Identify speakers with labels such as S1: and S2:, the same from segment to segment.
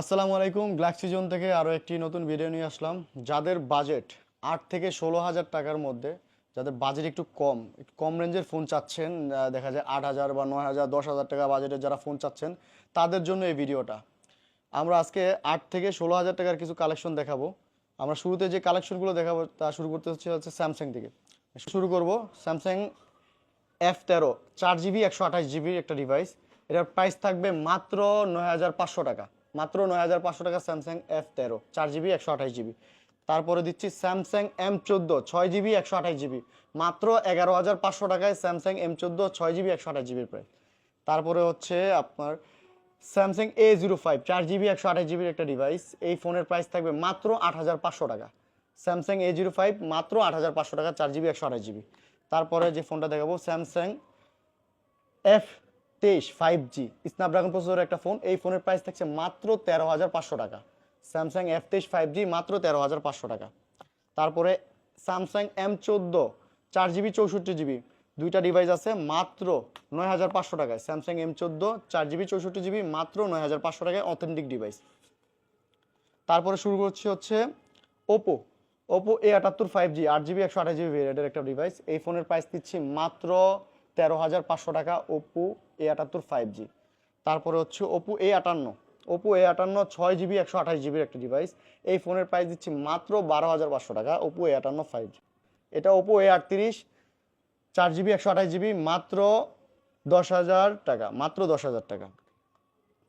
S1: আসসালামু আলাইকুম galaxy zone থেকে আরও একটি নতুন ভিডিও নিয়ে আসলাম। যাদের বাজেট আট থেকে ষোলো হাজার টাকার মধ্যে, যাদের বাজেট একটু কম একটু কম রেঞ্জের ফোন চাচ্ছেন দেখা যায় আট হাজার বা নয় হাজার, দশ হাজার টাকা বাজেটের যারা ফোন চাচ্ছেন, তাদের জন্য এই ভিডিওটা আমরা আজকে আট থেকে ষোলো হাজার টাকার কিছু কালেকশন দেখাবো। আমরা শুরুতে যে কালেকশনগুলো দেখাবো, তা শুরু করতে হচ্ছে হচ্ছে স্যামসাং থেকে শুরু করব স্যামসাং এফ তেরো, চার জিবি একশো আঠাশ জিবির একটা ডিভাইস এটার প্রাইস থাকবে মাত্র নয় হাজার পাঁচশো টাকা। মাত্র নয় হাজার পাঁচশো টাকা স্যামসাং এফ তেরো, চার জিবি, একশো আঠাশ জিবি। তারপরে দিচ্ছি স্যামসাং এম চোদ্দ, ছয় জিবি, একশো আঠাশ জিবি। মাত্র এগারো হাজার পাঁচশো টাকায় স্যামসাং এম চোদ্দ, ছয় জিবি, একশো আঠাশ জিবির প্রাইস তারপরে হচ্ছে আপনার স্যামসাং এ জিরো ফাইভ চার জিবি, একশো আঠাশ জিবির একটা ডিভাইস এই ফোনের প্রাইস থাকবে মাত্র আট হাজার পাঁচশো টাকা। স্যামসাং এ জিরো ফাইভ মাত্র আট হাজার পাঁচশো টাকা, চার জিবি, একশো আঠাশ জিবি। তারপরে যে ফোনটা দেখাবো স্যামসাং এফ তেইশ ফাইভ জি স্ন্যাপড্রাগন প্রসেসরের একটা ফোন এই ফোনের প্রাইস থাকছে মাত্র তেরো হাজার পাঁচশো টাকা। স্যামসাং এফ তেইশ ফাইভ জি মাত্র তেরো হাজার পাঁচশো টাকা। তারপরে স্যামসাং এম চোদ্দ, চার জিবি, চৌষট্টি জিবি, দুইটা ডিভাইস আছে মাত্র নয় হাজার পাঁচশো টাকায়। স্যামসাং এম চোদ্দ, চার জিবি, চৌষট্টি জিবি, মাত্র নয় হাজার পাঁচশো টাকায় অথেন্টিক ডিভাইস তারপরে শুরু করছি হচ্ছে ওপো ওপো এ আটাত্তর ফাইভ জি আট জিবি, একশো আঠাশ জিবি ভেরিয়েন্টের একটা ডিভাইস এই ফোনের প্রাইস দিচ্ছি মাত্র তেরো হাজার পাঁচশো টাকা ওপো এ আটাত্তর ফাইভ জি তারপরে হচ্ছে ওপো এ আটান্ন। ওপো এ আটান্ন ছয় জিবি একশো আঠাশ জিবির একটা ডিভাইস এই ফোনের প্রাইস দিচ্ছি মাত্র বারো হাজার পাঁচশো টাকা ওপো এ আটান্ন ফাইভ জি এটা ওপো এ আটত্রিশ, চার জিবি একশো আঠাশ জিবি মাত্র দশ হাজার টাকা, মাত্র দশ হাজার টাকা।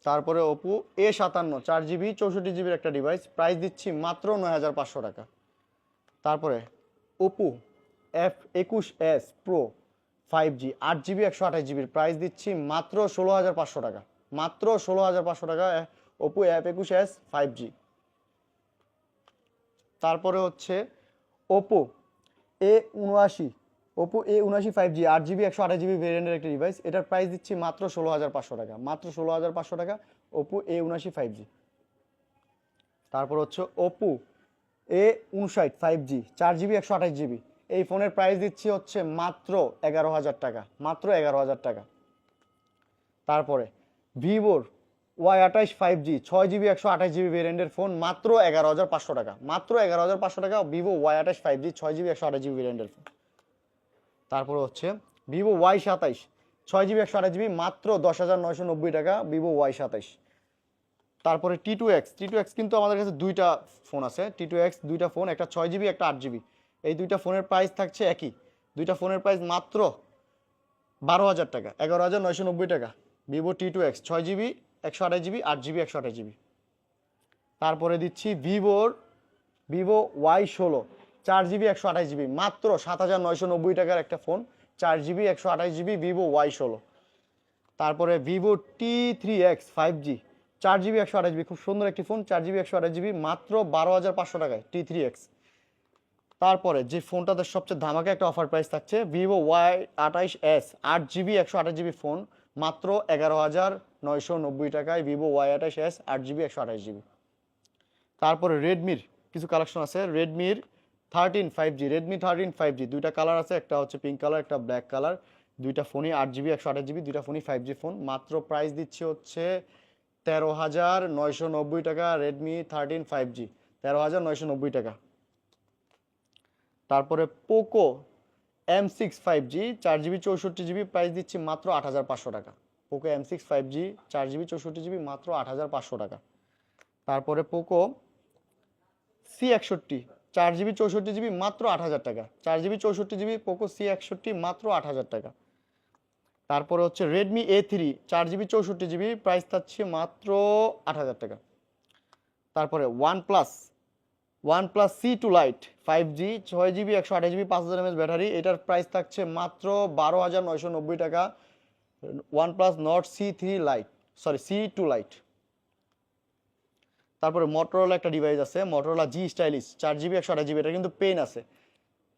S1: তারপরে ওপো এ সাতান্ন, চার জিবি চৌষট্টি জিবির একটা ডিভাইস প্রাইস দিচ্ছি মাত্র নয় হাজার পাঁচশো টাকা। তারপরে ওপো এফ একুশ এস প্রো ফাইভ জি আট জিবি একশো আঠাশ জিবির প্রাইস দিচ্ছি মাত্র ষোলো হাজার পাঁচশো টাকা। মাত্র ষোলো হাজার পাঁচশো টাকা ওপো অ্যাপ একুশ এস ফাইভ জি তারপরে হচ্ছে ওপো এ উনআশি ওপো এ উনআশি ফাইভ জি আট জিবি একশো আঠাশ জিবি ভেরিয়েন্টের একটি ডিভাইস এটার প্রাইস দিচ্ছি মাত্র ষোলো হাজার পাঁচশো টাকা, মাত্র ষোলো হাজার পাঁচশো টাকা ওপো এ উনআশি ফাইভ জি তারপর হচ্ছে ওপো এ উনষাট ফাইভ জি চার জিবি একশো আঠাশ জিবি এই ফোনের প্রাইস দিচ্ছি হচ্ছে মাত্র এগারো হাজার টাকা, মাত্র এগারো হাজার টাকা। তারপরে ভিভোর ওয়াই আঠাইশ ফাইভ জি ছয় জিবি একশো আঠাশ জিবি ভেরিয়েন্টের ফোন মাত্র এগারো হাজার পাঁচশো টাকা, মাত্র এগারো হাজার পাঁচশো টাকা ভিভো ওয়াই আঠাইশ ফাইভ জি ছয় জিবি একশো আঠাশ জিবি ভেরিয়েন্টের ফোন তারপরে হচ্ছে ভিভো ওয়াই সাতাইশ ছয় জিবি একশো আঠাশ জিবি মাত্র দশ হাজার নয়শো নব্বই টাকা ভিভো ওয়াই সাতাইশ তারপরে T two X T two X কিন্তু আমাদের কাছে দুইটা ফোন আছে। টি টু এক্স দুইটা ফোন একটা ছয় জিবি একটা আট জিবি এই দুইটা ফোনের প্রাইস থাকছে একই। দুইটা ফোনের প্রাইস মাত্র বারো হাজার টাকা, এগারো হাজার নয়শো নব্বই টাকা। ভিভো টি টু এক্স ছয় জিবি, একশো আঠাশ জিবি, আট জিবি, একশো আঠাশ জিবি। তারপরে দিচ্ছি ভিভোর ভিভো ওয়াই ষোলো, চার জিবি, একশো আঠাশ জিবি, মাত্র সাত হাজার নয়শো নব্বই টাকার একটা ফোন, চার জিবি, একশো আঠাশ জিবি ভিভো ওয়াই ষোলো। তারপরে Vivo T three X five G চার জিবি, একশো আঠাশ জিবি, খুব সুন্দর একটি ফোন, চার জিবি, একশো আঠাশ জিবি, মাত্র বারো হাজার পাঁচশো টাকায় টি থ্রি এক্স তারপরে যে ফোনটাতে সবচেয়ে ধামাকা একটা অফার প্রাইস থাকছে ভিভো ওয়াই আঠাইশ এস আট জিবি একশো আঠাশ জিবি ফোন মাত্র এগারো হাজার নয়শো নব্বই টাকায় ভিভো ওয়াই আঠাইশ এস আট জিবি একশো আঠাশ জিবি তারপরে রেডমির কিছু কালেকশন আছে রেডমির thirteen five G Redmi thirteen five G দুইটা কালার আছে, একটা হচ্ছে পিঙ্ক কালার একটা ব্ল্যাক কালার দুইটা ফোনই আট জিবি একশো আঠাশ জিবি দুইটা ফোনই ফাইভ জি ফোন মাত্র প্রাইস দিচ্ছে হচ্ছে তেরো হাজার নয়শো নব্বই টাকা রেডমি থার্টিন ফাইভ জি তেরো হাজার নয়শো নব্বই টাকা। তারপরে Poco M six five G, চার জিবি চৌষট্টি জিবি প্রাইস দিচ্ছি মাত্র আট হাজার পাঁচশো টাকা। Poco M six five G, চার জিবি চৌষট্টি জিবি মাত্র আট হাজার পাঁচশো টাকা। তারপরে পোকো সি একষট্টি, চার জিবি চৌষট্টি জিবি মাত্র আট হাজার টাকা। চার জিবি চৌষট্টি জিবি পোকো সি একষট্টি মাত্র আট হাজার টাকা। তারপরে হচ্ছে রেডমি এ থ্রি চার জিবি চৌষট্টি জিবি প্রাইস থাকছে মাত্র আট হাজার টাকা। তারপরে one plus one plus C two lite five G ছয় জিবি একশো আঠাশ জিবি পাঁচ হাজার এমএস ব্যাটারি। এটার প্রাইস থাকছে মাত্র বারো হাজার নয়শো নব্বই টাকা। One plus not C three lite sorry C two lite তারপরে মোটরোলা একটা ডিভাইস আছে মোটরোলা জি স্টাইলিশ চার জিবি একশো আঠাশ জিবি এটা কিন্তু পেন আছে।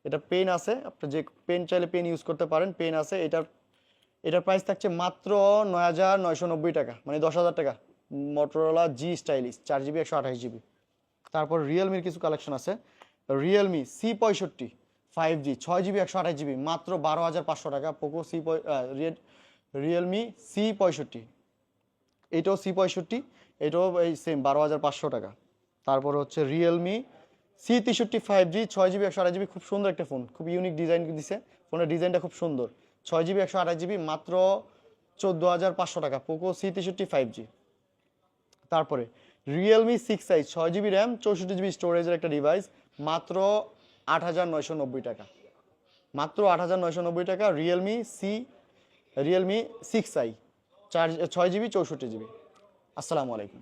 S1: এটা পেন আছে, আপনি যে পেন চাইলে পেন ইউজ করতে পারেন পেন আছে। এটার এটার প্রাইস থাকছে মাত্র নয় হাজার নয়শো নব্বই টাকা মানে দশ হাজার টাকা। মোটরোলা জি স্টাইলিশ চার জিবি একশো আঠাশ জিবি তারপর রিয়েলমির কিছু কালেকশন আছে। রিয়েলমি সি পঁয়ষট্টি ফাইভ জি ছয় জিবি একশো আঠাশ জিবি মাত্র বারো হাজার পাঁচশো টাকা। পোকো সি রিয়েলমি সি পঁয়ষট্টি, এটাও সি পঁয়ষট্টি, এটাও এই সেম বারো হাজার পাঁচশো টাকা। তারপর হচ্ছে রিয়েলমি সি তেষট্টি ফাইভ জি ছয় জিবি একশো আঠাশ জিবি খুব সুন্দর একটা ফোন খুব ইউনিক ডিজাইন দিছে। ফোনের ডিজাইনটা খুব সুন্দর। ছয় জিবি একশো আঠাশ জিবি মাত্র চোদ্দ হাজার পাঁচশো টাকা। পোকো সি তেষট্টি ফাইভ জি তারপরে রিয়েলমি সিক্স আই ছয় জিবি র্যাম চৌষট্টি জিবি স্টোরেজের একটা ডিভাইস মাত্র আট হাজার নয়শো নব্বই টাকা। মাত্র আট হাজার নয়শো নব্বই টাকা Realme C Realme six I চার, ছয় জিবি চৌষট্টি জিবি আসসালামু আলাইকুম।